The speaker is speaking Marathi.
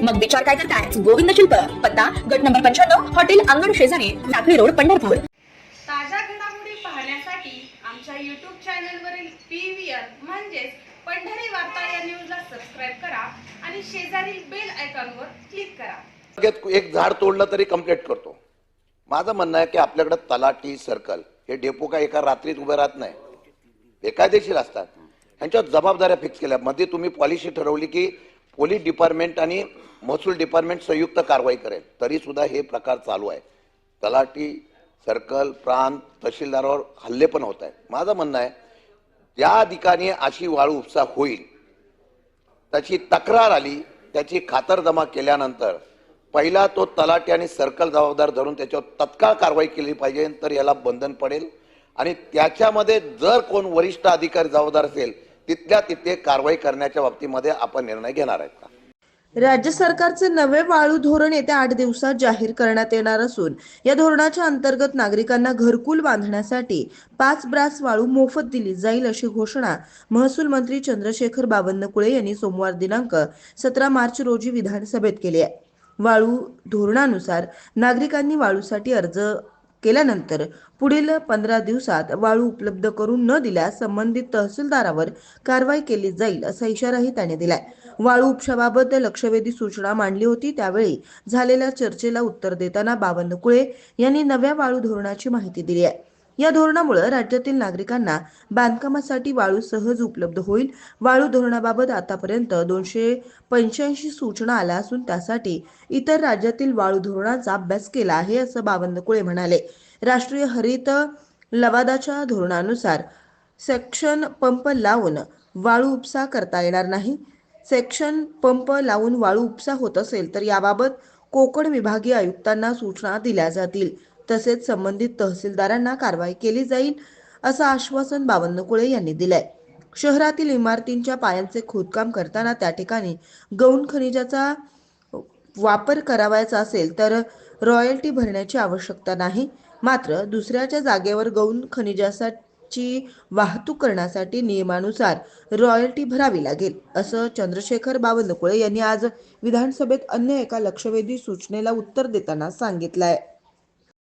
मग विचार काय करताय? गोविंद शिल्प पत्ता गट नंबर पंच्याण्णव हॉटेल अंगण शेजारी लाकडी रोड पंढरपूर. ताज्या घडामोडी पाहण्यासाठी आमच्या यूट्यूब चॅनलवरील पी व्ही आर म्हणजेच पंढरी वार्ता या न्यूजला सबस्क्राईब करा आणि शेजारील बेल आयकॉनवर क्लिक करा. एक झाड तोडलं तरी कंप्लीट करतो. माझं म्हणणं आहे की आपल्याकडे तलाठी सर्कल हे डेपो काय एका रात्रीत उभे राहत नाही. बेकायदेशीर असतात. ह्यांच्यावर जबाबदाऱ्या फिक्स केल्या. मध्ये तुम्ही पॉलिसी ठरवली की पोलीस डिपार्टमेंट आणि महसूल डिपार्टमेंट संयुक्त कारवाई करेल. तरी सुद्धा हे प्रकार चालू आहे. तलाठी सर्कल प्रांत तहसीलदारावर हल्ले पण होत आहेत. माझं म्हणणं आहे त्या ठिकाणी अशी वाळू उपसा होईल. त्याची तक्रार आली त्याची खातरजमा केल्यानंतर पहिला तो तलाठी आणि सर्कल जबाबदार धरून त्याच्यावर तत्काळ कारवाई केली पाहिजे तर याला बंधन पडेल. आणि त्याच्यामध्ये जर कोण वरिष्ठ अधिकारी जबाबदार असेल तिथल्या तिथे कारवाई करण्याच्या बाबतीमध्ये आपण निर्णय घेणार आहेत का? राज्य सरकारचे नवे वाळू धोरण येत्या आठ दिवसात जाहीर करण्यात येणार असून या धोरणाच्या अंतर्गत नागरिकांना घरकुल बांधण्यासाठी पाच ब्रास वाळू मोफत दिली जाईल अशी घोषणा महसूल मंत्री चंद्रशेखर बावनकुळे यांनी सोमवार दिनांक सतरा मार्च रोजी विधानसभेत केली आहे. वाळू धोरणानुसार नागरिकांनी वाळूसाठी अर्ज केल्यानंतर पुढील पंधरा दिवसात वाळू उपलब्ध करून न दिल्यास संबंधित तहसीलदारावर कारवाई केली जाईल असा इशाराही त्याने दिलाय. वाळू उपशाबाबत लक्षवेधी सूचना मांडली होती. त्यावेळी झालेल्या चर्चेला उत्तर देताना बावनकुळे यांनी नव्या वाळू धोरणाची माहिती दिली आहे. या धोरणामुळे राज्यातील नागरिकांना बांधकामासाठी वाळू सहज उपलब्ध होईल. वाळू धोरणाबाबत आतापर्यंत दोनशे पंच्याऐंशी सूचना आल्या असून त्यासाठी इतर राज्यातील वाळू धोरणाचा अभ्यास केला आहे असं बावनकुळे म्हणाले. राष्ट्रीय हरित लवादाच्या धोरणानुसार सेक्शन पंप लावून वाळू उपसा करता येणार नाही. सेक्शन पंप लावून वाळू उपसा होत असेल तर याबाबत कोकण विभागीय आयुक्तांना सूचना दिल्या जातील. तसेच संबंधित तहसीलदारांना कारवाई केली जाईल असं आश्वासन बावनकुळे यांनी दिलंय. शहरातील इमारतींच्या पायांचे खोदकाम करताना त्या ठिकाणी गौण खनिजाचा वापर करावायचा असेल तर रॉयल्टी भरण्याची आवश्यकता नाही. मात्र दुसऱ्याच्या जागेवर गौण खनिजाची वाहतूक करण्यासाठी नियमानुसार रॉयल्टी भरावी लागेल असं चंद्रशेखर बावनकुळे यांनी आज विधानसभेत अन्य एका लक्षवेधी सूचनेला उत्तर देताना सांगितलंय.